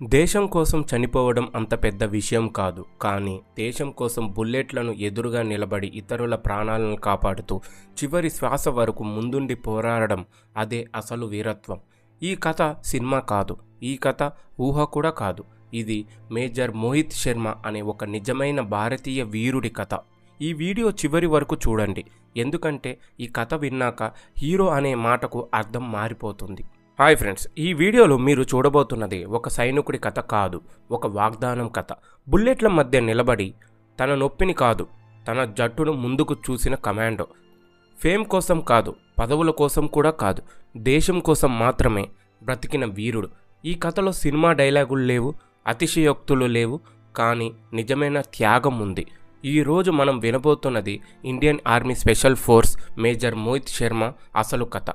దేశం కోసం చనిపోవడం అంత పెద్ద విషయం కాదు కానీ దేశం కోసం బుల్లెట్లను ఎదురుగా నిలబడి ఇతరుల ప్రాణాలను కాపాడుతూ చివరి శ్వాస వరకు ముందుండి పోరాడడం అదే అసలు వీరత్వం. ఈ కథ సినిమా కాదు ఈ కథ ఊహ కూడా కాదు. ఇది మేజర్ మోహిత్ శర్మ అనే ఒక నిజమైన భారతీయ వీరుడి కథ. ఈ వీడియో చివరి వరకు చూడండి ఎందుకంటే ఈ కథ విన్నాక హీరో అనే మాటకు అర్థం మారిపోతుంది. హాయ్ ఫ్రెండ్స్ ఈ వీడియోలో మీరు చూడబోతున్నది ఒక సైనికుడి కథ కాదు ఒక వాగ్దానం కథ. బుల్లెట్ల మధ్య నిలబడి తన నొప్పిని కాదు తన జట్టును ముందుకు చూసిన కమాండో. ఫేమ్ కోసం కాదు పదవుల కోసం కూడా కాదు దేశం కోసం మాత్రమే బ్రతికిన వీరుడు. ఈ కథలో సినిమా డైలాగులు లేవు అతిశయోక్తులు లేవు కానీ నిజమైన త్యాగం ఉంది. ఈరోజు మనం వినబోతున్నది Indian army special force major Mohit Sharma అసలు కథ.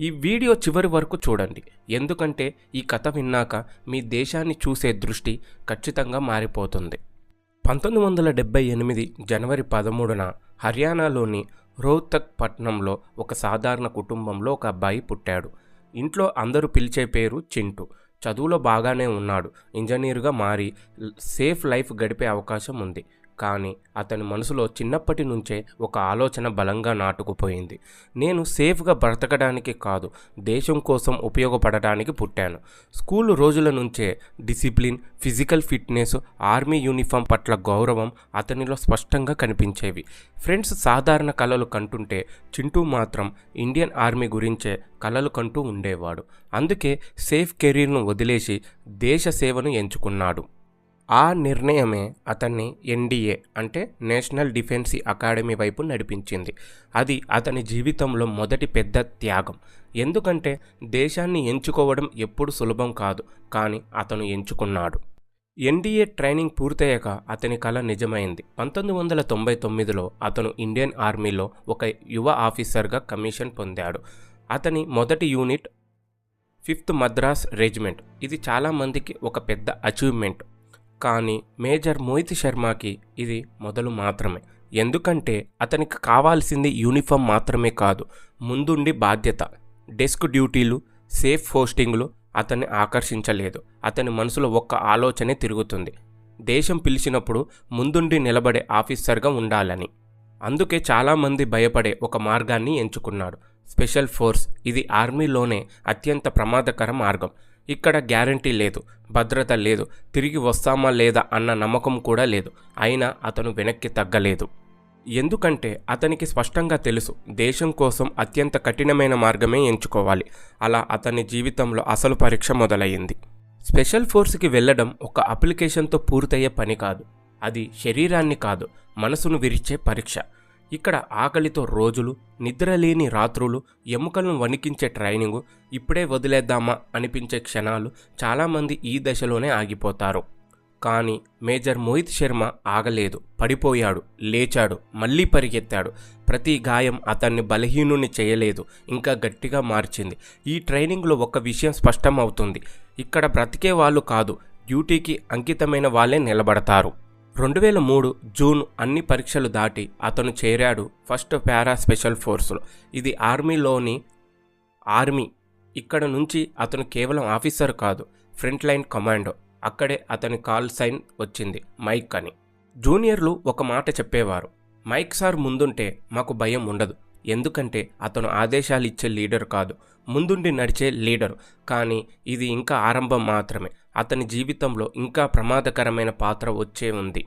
ఈ వీడియో చివరి వరకు చూడండి. ఎందుకంటే ఈ కథ విన్నాక మీ దేశాన్ని చూసే దృష్టి ఖచ్చితంగా మారిపోతుంది. పంతొమ్మిది వందల డెబ్బై ఎనిమిది జనవరి పదమూడున హర్యానాలోని రోహ్తక్ పట్నంలో ఒక సాధారణ కుటుంబంలో ఒక అబ్బాయి పుట్టాడు. ఇంట్లో అందరూ పిలిచే పేరు చింటూ. చదువులో బాగానే ఉన్నాడు. ఇంజనీరుగా మారి సేఫ్ లైఫ్ గడిపే అవకాశం ఉంది. కానీ అతని మనసులో చిన్నప్పటి నుంచే ఒక ఆలోచన బలంగా నాటుకుపోయింది. నేను సేఫ్గా బ్రతకడానికి కాదు దేశం కోసం ఉపయోగపడడానికి పుట్టాను. స్కూల్ రోజుల నుంచే discipline physical fitness army uniform పట్ల గౌరవం అతనిలో స్పష్టంగా కనిపించేవి. ఫ్రెండ్స్ సాధారణ కళలు కంటుంటే చింటూ మాత్రం ఇండియన్ ఆర్మీ గురించే కళలు కంటూ ఉండేవాడు. అందుకే సేఫ్ కెరీర్ను వదిలేసి దేశ సేవను ఎంచుకున్నాడు. ఆ నిర్ణయమే అతన్ని ఎన్డీఏ అంటే నేషనల్ డిఫెన్స్ అకాడమీ వైపు నడిపించింది. అది అతని జీవితంలో మొదటి పెద్ద త్యాగం. ఎందుకంటే దేశాన్ని ఎంచుకోవడం ఎప్పుడు సులభం కాదు కానీ అతను ఎంచుకున్నాడు. ఎన్డీఏ ట్రైనింగ్ పూర్తయ్యాక అతని కళ నిజమైంది. పంతొమ్మిది వందల తొంభై తొమ్మిదిలో అతను ఇండియన్ ఆర్మీలో ఒక యువ ఆఫీసర్గా కమిషన్ పొందాడు. అతని మొదటి యూనిట్ ఫిఫ్త్ మద్రాస్ రెజిమెంట్. ఇది చాలామందికి ఒక పెద్ద అచీవ్మెంట్. కానీ మేజర్ మోహిత్ శర్మకి ఇది మొదలు మాత్రమే. ఎందుకంటే అతనికి కావాల్సింది యూనిఫామ్ మాత్రమే కాదు ముందుండి బాధ్యత. డెస్క్ డ్యూటీలు సేఫ్ పోస్టింగ్లు అతన్ని ఆకర్షించలేదు. అతని మనసులో ఒక్క ఆలోచనే తిరుగుతుంది. దేశం పిలిచినప్పుడు ముందుండి నిలబడే ఆఫీసర్గా ఉండాలని. అందుకే చాలామంది భయపడే ఒక మార్గాన్ని ఎంచుకున్నాడు. స్పెషల్ ఫోర్స్ ఇది ఆర్మీలోనే అత్యంత ప్రమాదకర మార్గం. ఇక్కడ గ్యారంటీ లేదు భద్రత లేదు తిరిగి వస్తామా లేదా అన్న నమ్మకం కూడా లేదు. అయినా అతను వెనక్కి తగ్గలేదు. ఎందుకంటే అతనికి స్పష్టంగా తెలుసు దేశం కోసం అత్యంత కఠినమైన మార్గమే ఎంచుకోవాలి. అలా అతని జీవితంలో అసలు పరీక్ష మొదలయ్యింది. స్పెషల్ ఫోర్స్కి వెళ్ళడం ఒక అప్లికేషన్తో పూర్తయ్యే పని కాదు. అది శరీరాన్ని కాదు మనసును విరిచే పరీక్ష. ఇక్కడ ఆకలితో రోజులు నిద్రలేని రాత్రులు ఎముకలను వణికించే ట్రైనింగు ఇప్పుడే వదిలేద్దామా అనిపించే క్షణాలు చాలామంది ఈ దశలోనే ఆగిపోతారు. కానీ మేజర్ మోహిత్ శర్మ ఆగలేదు పడిపోయాడు లేచాడు మళ్ళీ పరిగెత్తాడు. ప్రతి గాయం అతన్ని బలహీనుని చేయలేదు ఇంకా గట్టిగా మార్చింది. ఈ ట్రైనింగ్లో ఒక విషయం స్పష్టమవుతుంది. ఇక్కడ బ్రతికే వాళ్ళు కాదు డ్యూటీకి అంకితమైన వాళ్ళే నిలబడతారు. రెండు వేల మూడు జూన్ అన్ని పరీక్షలు దాటి అతను చేరాడు ఫస్ట్ పారా స్పెషల్ ఫోర్స్లో. ఇది ఆర్మీలోని ఆర్మీ. ఇక్కడ నుంచి అతను కేవలం ఆఫీసర్ కాదు ఫ్రంట్ లైన్ కమాండో. అక్కడే అతని కాల్ సైన్ వచ్చింది మైక్ అని. జూనియర్లు ఒక మాట చెప్పేవారు మైక్ సార్ ముందుంటే మాకు భయం ఉండదు. ఎందుకంటే అతను ఆదేశాలు ఇచ్చే లీడర్ కాదు. ముందుండి నడిచే లీడర్. కానీ ఇది ఇంకా ఆరంభం మాత్రమే. అతని జీవితంలో ఇంకా ప్రమాదకరమైన పాత్ర వచ్చే ఉంది.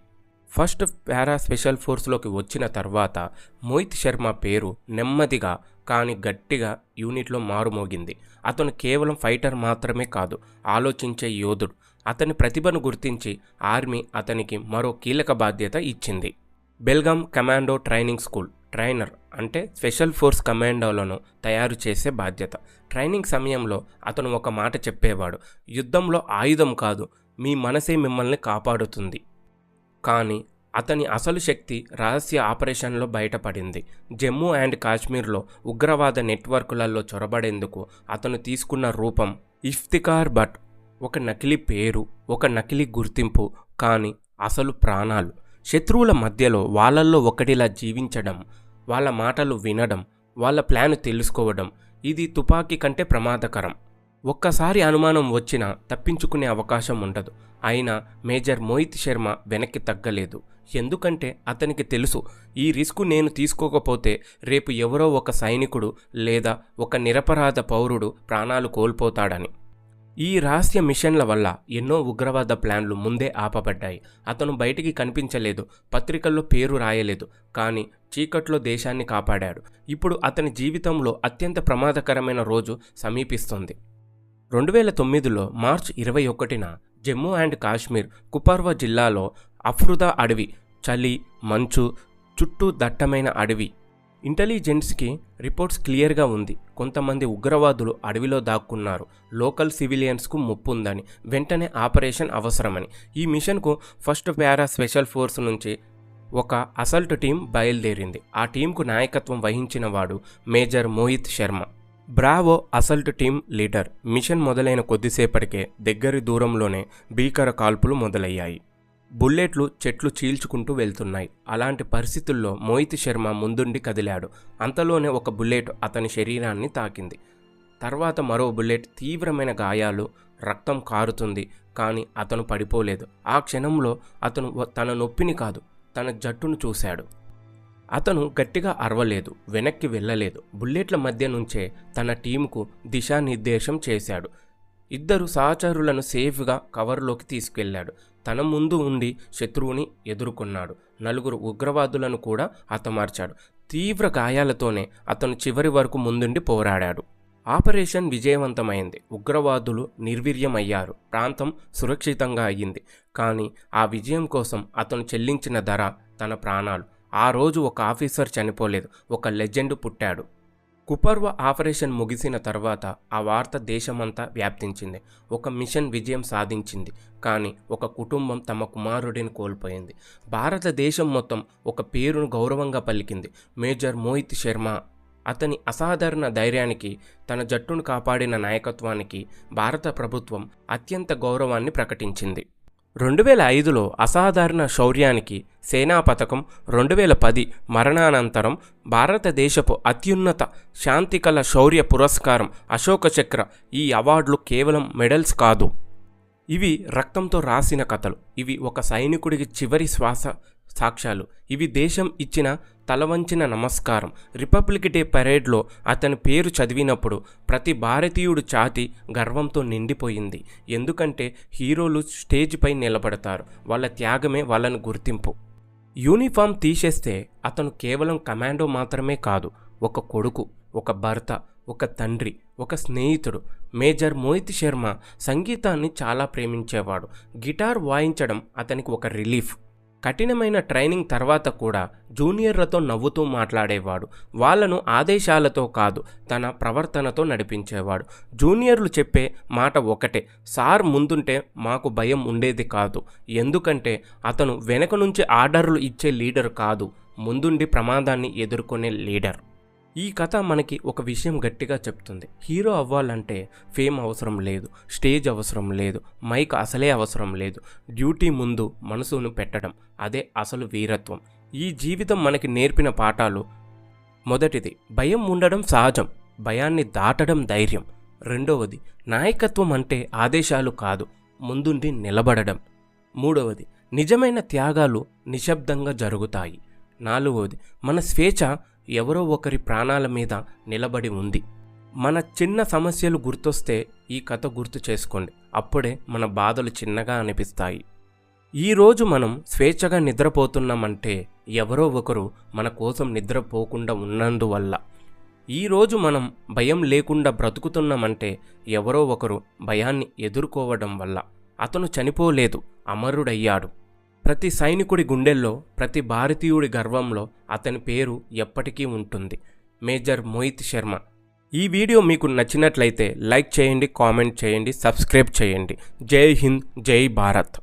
ఫస్ట్ పారా స్పెషల్ ఫోర్స్లోకి వచ్చిన తర్వాత మోహిత్ శర్మ పేరు నెమ్మదిగా కానీ గట్టిగా యూనిట్లో మారుమోగింది. అతను కేవలం ఫైటర్ మాత్రమే కాదు ఆలోచించే యోధుడు. అతని ప్రతిభను గుర్తించి ఆర్మీ అతనికి మరో కీలక బాధ్యత ఇచ్చింది. Belgaum commando training school. Trainer అంటే స్పెషల్ ఫోర్స్ కమాండోలను తయారు చేసే బాధ్యత. ట్రైనింగ్ సమయంలో అతను ఒక మాట చెప్పేవాడు యుద్ధంలో ఆయుధం కాదు మీ మనసే మిమ్మల్ని కాపాడుతుంది. కానీ అతని అసలు శక్తి రహస్య ఆపరేషన్లో బయటపడింది. జమ్మూ అండ్ కాశ్మీర్లో ఉగ్రవాద నెట్వర్క్లలో చొరబడేందుకు అతను తీసుకున్న రూపం ఇఫ్తికార్ భట్. ఒక నకిలీ పేరు ఒక నకిలీ గుర్తింపు కానీ అసలు ప్రాణాలు. శత్రువుల మధ్యలో వాళ్ళల్లో ఒకటిలా జీవించడం వాళ్ళ మాటలు వినడం వాళ్ళ ప్లాన్ తెలుసుకోవడం ఇది తుపాకీ కంటే ప్రమాదకరం. ఒక్కసారి అనుమానం వచ్చినా తప్పించుకునే అవకాశం ఉండదు. అయినా మేజర్ మోహిత్ శర్మ వెనక్కి తగ్గలేదు. ఎందుకంటే అతనికి తెలుసు ఈ రిస్క్ నేను తీసుకోకపోతే రేపు ఎవరో ఒక సైనికుడు లేదా ఒక నిరపరాధ పౌరుడు ప్రాణాలు కోల్పోతాడని. ఈ రహస్య మిషన్ల వల్ల ఎన్నో ఉగ్రవాద ప్లాన్లు ముందే ఆపబడ్డాయి. అతను బయటికి కనిపించలేదు పత్రికల్లో పేరు రాయలేదు కానీ చీకట్లో దేశాన్ని కాపాడాడు. ఇప్పుడు అతని జీవితంలో అత్యంత ప్రమాదకరమైన రోజు సమీపిస్తుంది. రెండు వేల తొమ్మిదిలో మార్చ్ ఇరవై ఒకటిన జమ్మూ అండ్ కాశ్మీర్ కుపర్వ జిల్లాలో అఫ్రుదా అడవి చలి మంచు చుట్టూ దట్టమైన అడవి ఇంటెలిజెన్స్కి రిపోర్ట్స్ క్లియర్గా ఉంది. కొంతమంది ఉగ్రవాదులు అడవిలో దాక్కున్నారు. లోకల్ సివిలియన్స్కు ముప్పు ఉందని వెంటనే ఆపరేషన్ అవసరమని. ఈ మిషన్కు ఫస్ట్ పారా స్పెషల్ ఫోర్స్ నుంచి ఒక అసల్ట్ టీం బయలుదేరింది. ఆ టీంకు నాయకత్వం వహించిన వాడు major Mohit Sharma. Bravo assault team leader. Mission మొదలైన కొద్దిసేపటికే దగ్గరి దూరంలోనే భీకర కాల్పులు మొదలయ్యాయి. బుల్లెట్లు చెట్లు చీల్చుకుంటూ వెళ్తున్నాయి. అలాంటి పరిస్థితుల్లో మోహిత్ శర్మ ముందుండి కదిలాడు. అంతలోనే ఒక బుల్లెట్ అతని శరీరాన్ని తాకింది. తర్వాత మరో బుల్లెట్ తీవ్రమైన గాయాలు రక్తం కారుతుంది కానీ అతను పడిపోలేదు. ఆ క్షణంలో అతను తన నొప్పిని కాదు తన జట్టును చూశాడు. అతను గట్టిగా అరవలేదు వెనక్కి వెళ్ళలేదు. బుల్లెట్ల మధ్య నుంచే తన టీంకు దిశానిర్దేశం చేశాడు. ఇద్దరు సహచరులను సేఫ్గా కవర్లోకి తీసుకెళ్ళాడు. తన ముందు ఉండి శత్రువుని ఎదుర్కొన్నాడు. నలుగురు ఉగ్రవాదులను కూడా హతమార్చాడు. తీవ్ర గాయాలతోనే అతను చివరి వరకు ముందుండి పోరాడాడు. ఆపరేషన్ విజయవంతమైంది. ఉగ్రవాదులు నిర్వీర్యమయ్యారు. ప్రాంతం సురక్షితంగా అయ్యింది. కానీ ఆ విజయం కోసం అతను చెల్లించిన ధర తన ప్రాణాలు. ఆ రోజు ఒక ఆఫీసర్ చనిపోలేదు. ఒక లెజెండ్ పుట్టాడు. కుపర్వ ఆపరేషన్ ముగిసిన తర్వాత ఆ వార్త దేశమంతా వ్యాప్తించింది. ఒక మిషన్ విజయం సాధించింది. కానీ ఒక కుటుంబం తమ కుమారుడిని కోల్పోయింది. భారతదేశం మొత్తం ఒక పేరును గౌరవంగా పలికింది. మేజర్ మోహిత్ శర్మ అతని అసాధారణ ధైర్యానికి తన జట్టును కాపాడిన నాయకత్వానికి భారత ప్రభుత్వం అత్యంత గౌరవాన్ని ప్రకటించింది. రెండు వేల ఐదులో అసాధారణ శౌర్యానికి సేనా పథకం రెండు వేల పది మరణానంతరం భారతదేశపు అత్యున్నత శాంతికల శౌర్య పురస్కారం అశోక చక్ర ఈ అవార్డులు కేవలం మెడల్స్ కాదు. ఇవి రక్తంతో రాసిన కథలు. ఇవి ఒక సైనికుడికి చివరి శ్వాస సాక్ష్యాలు. ఇవి దేశం ఇచ్చిన తలవంచిన నమస్కారం. రిపబ్లిక్ డే పరేడ్లో అతని పేరు చదివినప్పుడు ప్రతి భారతీయుడు ఛాతి గర్వంతో నిండిపోయింది. ఎందుకంటే హీరోలు స్టేజ్పై నిలబడతారు. వాళ్ళ త్యాగమే వాళ్ళని గుర్తింపు. యూనిఫామ్ తీసేస్తే అతను కేవలం కమాండో మాత్రమే కాదు ఒక కొడుకు ఒక భర్త ఒక తండ్రి ఒక స్నేహితుడు. మేజర్ మోహిత్ శర్మ సంగీతాన్ని చాలా ప్రేమించేవాడు. గిటార్ వాయించడం అతనికి ఒక రిలీఫ్. కఠినమైన ట్రైనింగ్ తర్వాత కూడా జూనియర్లతో నవ్వుతూ మాట్లాడేవాడు. వాళ్ళను ఆదేశాలతో కాదు తన ప్రవర్తనతో నడిపించేవాడు. జూనియర్లు చెప్పే మాట ఒకటే సార్ ముందుంటే మాకు భయం ఉండేది కాదు. ఎందుకంటే అతను వెనక నుంచి ఆర్డర్లు ఇచ్చే లీడర్ కాదు. ముందుండి ప్రమాదాన్ని ఎదుర్కొనే లీడర్. ఈ కథ మనకి ఒక విషయం గట్టిగా చెప్తుంది. హీరో అవ్వాలంటే ఫేమ్ అవసరం లేదు స్టేజ్ అవసరం లేదు మైక్ అసలే అవసరం లేదు. డ్యూటీ ముందు మనసును పెట్టడం అదే అసలు వీరత్వం. ఈ జీవితం మనకి నేర్పిన పాఠాలు. మొదటిది భయం ఉండడం సహజం భయాన్ని దాటడం ధైర్యం. రెండవది నాయకత్వం అంటే ఆదేశాలు కాదు ముందుండి నిలబడడం. మూడవది నిజమైన త్యాగాలు నిశ్శబ్దంగా జరుగుతాయి. నాలుగవది మన స్వేచ్ఛ ఎవరో ఒకరి ప్రాణాల మీద నిలబడి ఉంది. మన చిన్న సమస్యలు గుర్తొస్తే ఈ కథ గుర్తు చేసుకోండి. అప్పుడే మన బాధలు చిన్నగా అనిపిస్తాయి. ఈరోజు మనం స్వేచ్ఛగా నిద్రపోతున్నామంటే ఎవరో ఒకరు మన కోసం నిద్రపోకుండా ఉన్నందువల్ల. ఈరోజు మనం భయం లేకుండా బ్రతుకుతున్నామంటే ఎవరో ఒకరు భయాన్ని ఎదుర్కోవడం వల్ల. అతను చనిపోలేదు అమరుడయ్యాడు. ప్రతి సైనికుడి గుండెల్లో ప్రతి భారతీయుడి గర్వంలో అతని పేరు ఎప్పటికీ ఉంటుంది. మేజర్ మోహిత్ శర్మ. ఈ వీడియో మీకు నచ్చినట్లయితే లైక్ చేయండి కామెంట్ చేయండి సబ్స్క్రైబ్ చేయండి. జై హింద్ జై భారత్.